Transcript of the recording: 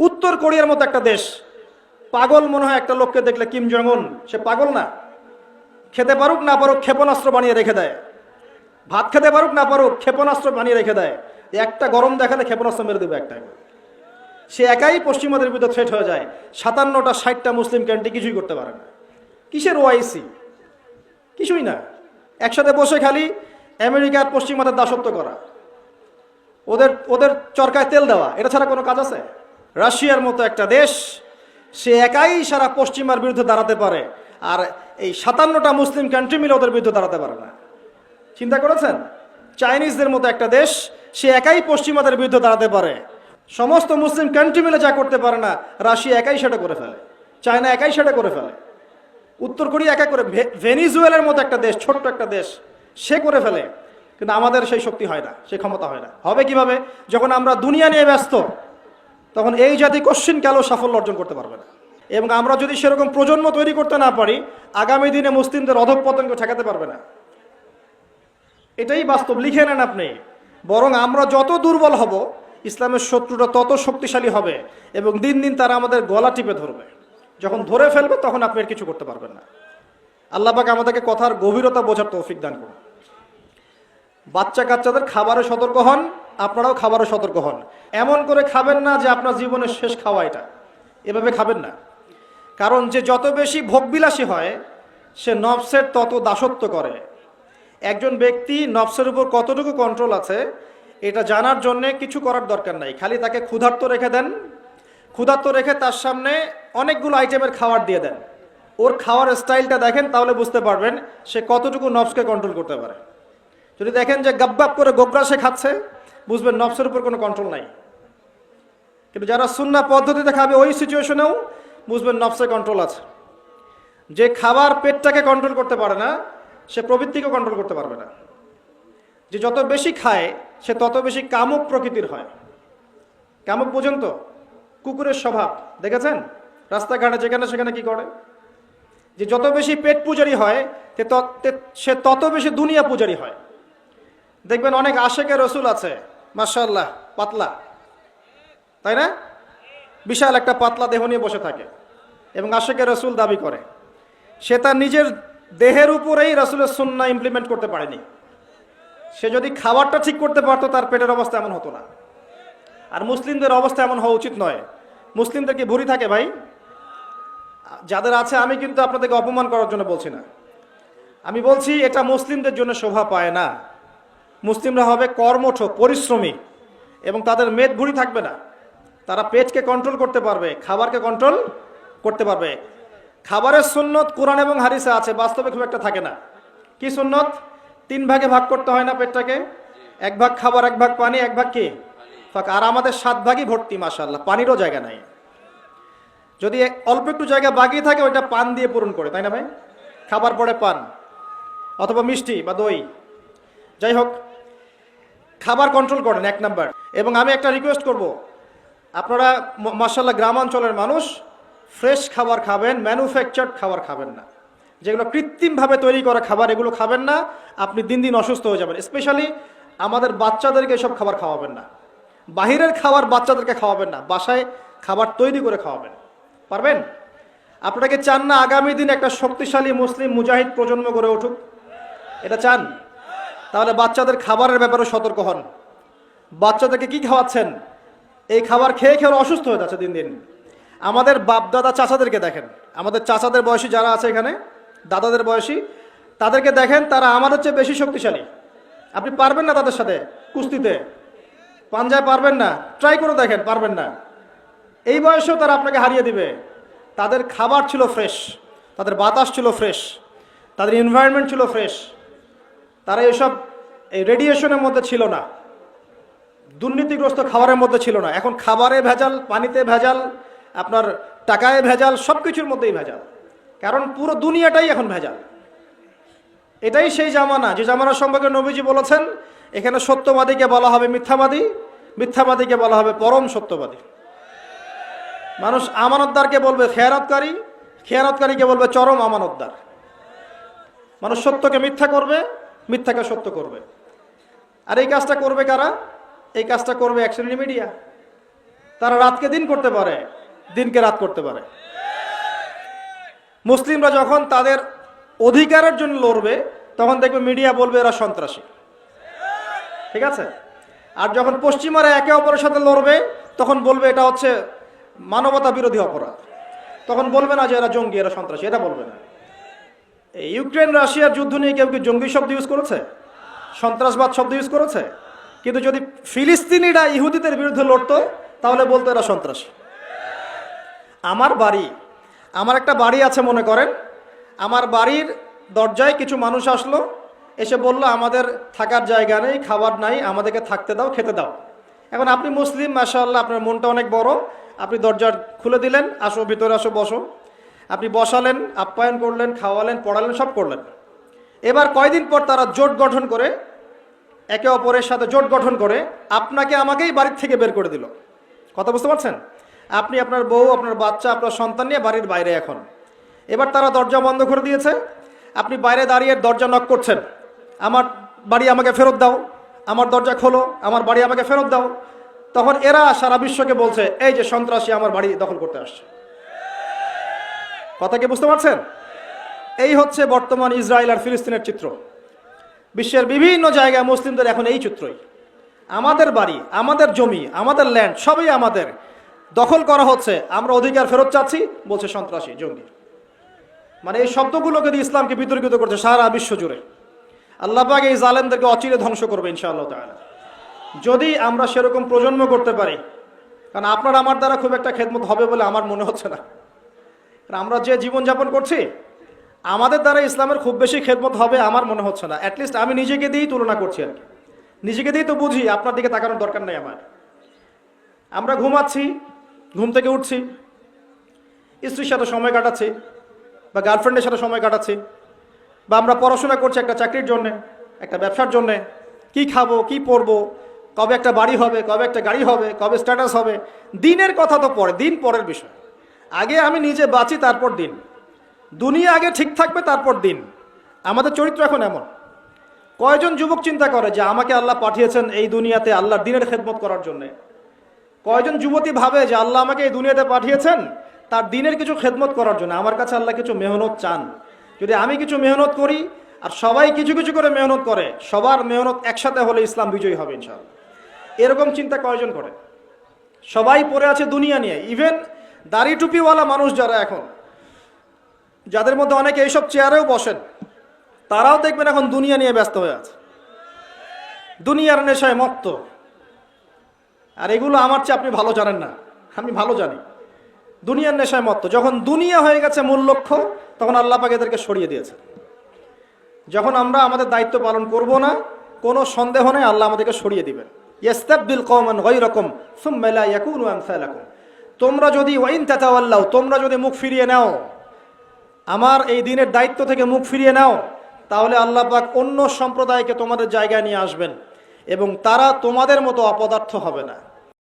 উত্তর কোরিয়ার মতো একটা দেশ। পাগল মনে হয় একটা লোককে দেখলে কিম জং উন সে পাগল না। খেতে পারুক না পারুক ক্ষেপণাস্ত্র বানিয়ে রেখে দেয়। ভাত খেতে পারুক না পারুক ক্ষেপণাস্ত্র বানিয়ে রেখে দেয়। একটা গরম দেখালে ক্ষেপণাস্ত্র মেরে দেবে একটা সে একাই পশ্চিমাদের বিরুদ্ধে থ্রেট হয়ে যায়। সাতান্নটা, ষাটটা মুসলিম ক্যান্টি কিছুই করতে পারে না। কিসের ওআইসি কিছুই না। একসাথে বসে খালি আমেরিকার পশ্চিমাদের দাসত্ব করা। ওদের ওদের চরকায় তেল দেওয়া। এটা ছাড়া কোনো কাজ আছে? রাশিয়ার মতো একটা দেশ, সে একাই সারা পশ্চিমার বিরুদ্ধে দাঁড়াতে পারে, আর এই সাতান্নটা মুসলিম কান্ট্রি মিলে ওদের বিরুদ্ধে দাঁড়াতে পারে না। চিন্তা করেছেন? চাইনিজদের মতো একটা দেশ, সে একাই পশ্চিমাদের বিরুদ্ধে দাঁড়াতে পারে। সমস্ত মুসলিম কান্ট্রি মিলে যা করতে পারে না, রাশিয়া একাই সেটা করে ফেলে। চায়না একাই সেটা করে ফেলে। উত্তর কোরিয়া একা করে ভেনিজুয়েলার মতো একটা দেশ, ছোট্ট একটা দেশ, সে করে ফেলে। কিন্তু আমাদের সেই শক্তি হয় না সেই ক্ষমতা হয় না। হবে কীভাবে? যখন আমরা দুনিয়া নিয়ে ব্যস্ত তখন এই জাতি কোশ্চিন কালেও সাফল্য অর্জন করতে পারবে না। এবং আমরা যদি সেরকম প্রজন্ম তৈরি করতে না পারি, আগামী দিনে মুসলিমদের অধঃপতনকে ঠেকাতে পারবে না। এটাই বাস্তব, লিখে নেন আপনি। বরং আমরা যত দুর্বল হব, ইসলামের শত্রুটা তত শক্তিশালী হবে এবং দিন দিন তারা আমাদের গলা টিপে ধরবে। যখন ধরে ফেলবে, তখন আপনি আর কিছু করতে পারবেন না। আল্লাহ পাক আমাদেরকে কথার গভীরতা বোঝার তৌফিক দান করুন। বাচ্চা কাচ্চাদের খাবারে সতর্ক হন আপনারাও খাবারও সতর্ক হন। এমন করে খাবেন না যে আপনার জীবনের শেষ খাওয়া এটা। এভাবে খাবেন না। কারণ যে যত বেশি ভোগবিলাসী হয়, সে নফসের তত দাসত্ব করে। একজন ব্যক্তি নফসের উপর কতটুকু কন্ট্রোল আছে, এটা জানার জন্য কিছু করার দরকার নাই। খালি তাকে ক্ষুধার্ত রেখে দেন। ক্ষুধার্ত রেখে তার সামনে অনেকগুলো আইটেমের খাবার দিয়ে দেন। ওর খাওয়ার স্টাইলটা দেখেন, তাহলে বুঝতে পারবেন সে কতটুকু নফসকে কন্ট্রোল করতে পারে। যদি দেখেন যে গাব্বাব করে গোগ্রা সে খাচ্ছে বুঝবেন নফসের উপর কোনো কন্ট্রোল নাই। কিন্তু যারা সুন্না পদ্ধতিতে খাবে ওই সিচুয়েশনেও বুঝবেন নফসের কন্ট্রোল আছে। যে খাবার পেটটাকে কন্ট্রোল করতে পারে না, সে প্রবৃত্তিকে কন্ট্রোল করতে পারবে না। যে যত বেশি খায়, সে তত বেশি কামুক প্রকৃতির হয়। কামুক পর্যন্ত কুকুরের স্বভাব। দেখেছেন? রাস্তাঘাটে যেখানে সেখানে কি করে? যে যত বেশি পেট পূজারি হয় সে তত বেশি দুনিয়া পূজারি হয়। দেখবেন অনেক আশেকে রসুল আছে মার্শাল্লাহ পাতলা। তাই না? বিশাল একটা পাতলা দেহ নিয়ে বসে থাকে এবং আশেকে রসুল দাবি করে, সে তার নিজের দেহের উপরেই রসুলের সুন্না ইমপ্লিমেন্ট করতে পারেনি। সে যদি খাবারটা ঠিক করতে পারতো, তার পেটের অবস্থা এমন হতো না। আর মুসলিমদের অবস্থা এমন হওয়া উচিত নয়। মুসলিমদের কি ভুরি থাকে ভাই? যাদের আছে, আমি কিন্তু আপনাদেরকে অপমান করার জন্য বলছি না। আমি বলছি, এটা মুসলিমদের জন্য শোভা পায় না। মুসলিমরা হবে কর্মঠ, পরিশ্রমী এবং তাদের মেদ ভুঁড়ি থাকবে না। তারা পেটকে কন্ট্রোল করতে পারবে, খাবারকে কন্ট্রোল করতে পারবে। খাবারের সুন্নত কোরআন এবং হারিসে আছে, বাস্তবে খুব একটা থাকে না। কি সুন্নত? তিন ভাগে ভাগ করতে হয় না পেটটাকে? এক ভাগ খাবার, এক ভাগ পানি, এক ভাগ কি? আর আমাদের সাত ভাগই ভর্তি মাসাল্লাহ পানিরও জায়গা নাই। যদি অল্প একটু জায়গা বাকি থাকে, ওইটা পান দিয়ে পূরণ করে, তাই না ভাই? খাবার পরে পান, অথবা মিষ্টি বা দই। যাই হোক খাবার কন্ট্রোল করেন, এক নাম্বার এবং আমি একটা রিকোয়েস্ট করব, আপনারা মার্শাল্লাহ গ্রামাঞ্চলের মানুষ ফ্রেশ খাবার খাবেন ম্যানুফ্যাকচার্ড খাবার খাবেন না। যেগুলো কৃত্রিমভাবে তৈরি করা খাবার, এগুলো খাবেন না, আপনি দিন দিন অসুস্থ হয়ে যাবেন। স্পেশালি আমাদের বাচ্চাদেরকে এসব খাবার খাওয়াবেন না। বাহিরের খাবার বাচ্চাদেরকে খাওয়াবেন না, বাসায় খাবার তৈরি করে খাওয়াবেন। পারবেন? আপনাকে চান না আগামী দিন একটা শক্তিশালী মুসলিম মুজাহিদ প্রজন্ম গড়ে উঠুক? এটা চান? তাহলে বাচ্চাদের খাবারের ব্যাপারে সতর্ক হন। বাচ্চাদেরকে কি খাওয়াচ্ছেন? এই খাবার খেয়ে খেয়ে অসুস্থ হয়ে যাচ্ছে দিন দিন। আমাদের বাপ দাদা চাচাদেরকে দেখেন। আমাদের চাচাদের বয়সী যারা আছে এখানে, দাদাদের বয়সী, তাদেরকে দেখেন, তারা আমাদের চেয়ে বেশি শক্তিশালী। আপনি পারবেন না তাদের সাথে কুস্তিতে। পাঞ্জায় পারবেন না। ট্রাই করে দেখেন, পারবেন না। এই বয়সেও তারা আপনাকে হারিয়ে দিবে। তাদের খাবার ছিল ফ্রেশ তাদের বাতাস ছিল ফ্রেশ তাদের এনভায়রনমেন্ট ছিল ফ্রেশ তারা এসব, এই রেডিয়েশনের মধ্যে ছিল না। দুর্নীতিগ্রস্ত খাবারের মধ্যে ছিল না। এখন খাবারে ভেজাল, পানিতে ভেজাল, আপনার টাকায় ভেজাল সব কিছুর মধ্যেই ভেজাল। কারণ পুরো দুনিয়াটাই এখন ভেজাল। এটাই সেই জামানা। যে জামানা সম্পর্কে নবীজি বলেছেন, এখানে সত্যবাদীকে বলা হবে মিথ্যাবাদী, মিথ্যাবাদীকে বলা হবে পরম সত্যবাদী। মানুষ আমানতদারকে বলবে খেয়ারতকারী খেয়ারতকারীকে বলবে চরম আমানতদার। মানুষ সত্যকে মিথ্যা করবে মিথ্যাকে সত্য করবে। আর এই কাজটা করবে কারা? এই কাজটা করবে এক শ্রেণি মিডিয়া তারা রাতকে দিন করতে পারে, দিনকে রাত করতে পারে। মুসলিমরা যখন তাদের অধিকারের জন্য লড়বে, তখন দেখবে মিডিয়া বলবে এরা সন্ত্রাসী। ঠিক আছে? আর যখন পশ্চিমারা একে অপরের সাথে লড়বে, তখন বলবে এটা হচ্ছে মানবতা বিরোধী অপরাধ। তখন বলবে না যে এরা জঙ্গি, এরা সন্ত্রাসী, এটা বলবে না। ইউক্রেন রাশিয়ার যুদ্ধ নিয়ে কেউ কি জঙ্গি শব্দ ইউজ করেছে? সন্ত্রাসবাদ শব্দ ইউজ করেছে? কিন্তু যদি ফিলিস্তিনিরা ইহুদিদের বিরুদ্ধে লড়তো, তাহলে বলতো এরা সন্ত্রাস। আমার বাড়ি, আমার একটা বাড়ি আছে মনে করেন। আমার বাড়ির দরজায় কিছু মানুষ আসলো, এসে বলল, আমাদের থাকার জায়গা নেই, খাবার নাই, আমাদেরকে থাকতে দাও, খেতে দাও। এখন আপনি মুসলিম, মাশাআল্লাহ, আপনার মনটা অনেক বড়। আপনি দরজা খুলে দিলেন, আসো, ভিতরে আসো, বসো। আপনি বসালেন, আপ্যায়ন করলেন, খাওয়ালেন, পড়ালেন, সব করলেন। এবার কয়দিন পর তারা জোট গঠন করে, একে অপরের সাথে জোট গঠন করে, আপনাকে আমাকেই বাড়ির থেকে বের করে দিল। কথা বুঝতে পারছেন? আপনি আপনার বউ, আপনার বাচ্চা, আপনার সন্তান নিয়ে বাড়ির বাইরে এখন। এবার তারা দরজা বন্ধ করে দিয়েছে। আপনি বাইরে দাঁড়িয়ে দরজা নক করছেন। আমার বাড়ি আমাকে ফেরত দাও। আমার দরজা খোলো। আমার বাড়ি আমাকে ফেরত দাও। তখন এরা সারা বিশ্বকে বলছে, এই যে সন্ত্রাসী আমার বাড়ি দখল করতে আসছে। কথা কি বুঝতে পারছেন? এই হচ্ছে বর্তমান ইসরায়েল আর ফিলিস্তিনের চিত্র। বিশ্বের বিভিন্ন জায়গায় মুসলিমদের এখন এই চিত্রই। আমাদের বাড়ি, আমাদের জমি, আমাদের ল্যান্ড সবই আমাদের। দখল করা হচ্ছে, আমরা অধিকার ফেরত চাচ্ছি, বলছে সন্ত্রাসী, জঙ্গি। মানে এই শব্দগুলোকে দিয়ে ইসলামকে বিতর্কিত করছে সারা বিশ্ব জুড়ে। আল্লাহবাগ এই জালেমদেরকে অচিরে ধ্বংস করবে, ইনশাআল্লাহ তাআলা। যদি আমরা সেরকম প্রজন্ম করতে পারি, কারণ আপনার, আমার দ্বারা খুব একটা খেদমত হবে বলে আমার মনে হচ্ছে না। আমরা যে জীবনযাপন করছি, আমাদের দ্বারা ইসলামের খুব বেশি খেদমত হবে আমার মনে হচ্ছে না। অ্যাটলিস্ট আমি নিজেকে দিয়েই তুলনা করছি আর কি। নিজেকে দিয়েই তো বুঝি, আপনার দিকে তাকানোর দরকার নেই আমার। আমরা ঘুমাচ্ছি, ঘুম থেকে উঠছি, স্ত্রীর সাথে সময় কাটাচ্ছি, বা গার্লফ্রেন্ডের সাথে সময় কাটাচ্ছি, বা আমরা পড়াশোনা করছি একটা চাকরির জন্যে, একটা ব্যবসার জন্যে, কি খাব, কি পরবো, কবে একটা বাড়ি হবে, কবে একটা গাড়ি হবে, কবে স্ট্যাটাস হবে, দিনের কথা তো পরে, দিন পরের বিষয়। আগে আমি নিজে বাঁচি, তারপর দিন। দুনিয়া আগে ঠিক থাকবে, তারপর দিন। আমাদের চরিত্র এখন এমন। কয়জন যুবক চিন্তা করে যে আমাকে আল্লাহ পাঠিয়েছেন এই দুনিয়াতে আল্লাহর দিনের খেদমত করার জন্যে? কয়জন যুবতী ভাবে যে আল্লাহ আমাকে এই দুনিয়াতে পাঠিয়েছেন, তার দিনের কিছু খেদমত করার জন্য? আমার কাছে আল্লাহ কিছু মেহনত চান। যদি আমি কিছু মেহনত করি, আর সবাই কিছু কিছু করে মেহনত করে, সবার মেহনত একসাথে হলে ইসলাম বিজয়ী হবে ইনশাআল্লাহ। এরকম চিন্তা কয়জন করে? সবাই পড়ে আছে দুনিয়া নিয়ে। ইভেন দাড়ি টুপিওয়ালা মানুষ যারা এখন, যাদের মধ্যে অনেকে এইসব চেয়ারেও বসেন, তারাও দেখবেন এখন দুনিয়া নিয়ে ব্যস্ত হয়ে আছে। দুনিয়ার নেশায় মত্ত। আর এগুলো আমার চেয়ে আপনি ভালো জানেন না, আমি ভালো জানি। দুনিয়ার নেশায় মত্ত। যখন দুনিয়া হয়ে গেছে মূল লক্ষ্য, তখন আল্লাহ পাক এদেরকে সরিয়ে দিয়েছে যখন আমরা আমাদের দায়িত্ব পালন করব না, কোনো সন্দেহ নেই, আল্লাহ আমাদেরকে সরিয়ে দিবেন। ইস্তাবদিল কমান ওই রকম সুম্মেলা ইয়াকুনু আমসালাকুম। তোমরা যদি ওয়াইন তাতাওয়াল্লাও তোমরা যদি মুখ ফিরিয়ে নাও, আমার এই দিনের দায়িত্ব থেকে মুখ ফিরিয়ে নাও, তাহলে আল্লাহ পাক অন্য সম্প্রদায়কে তোমাদের জায়গায় নিয়ে আসবেন এবং তারা তোমাদের মতো অপদার্থ হবে না।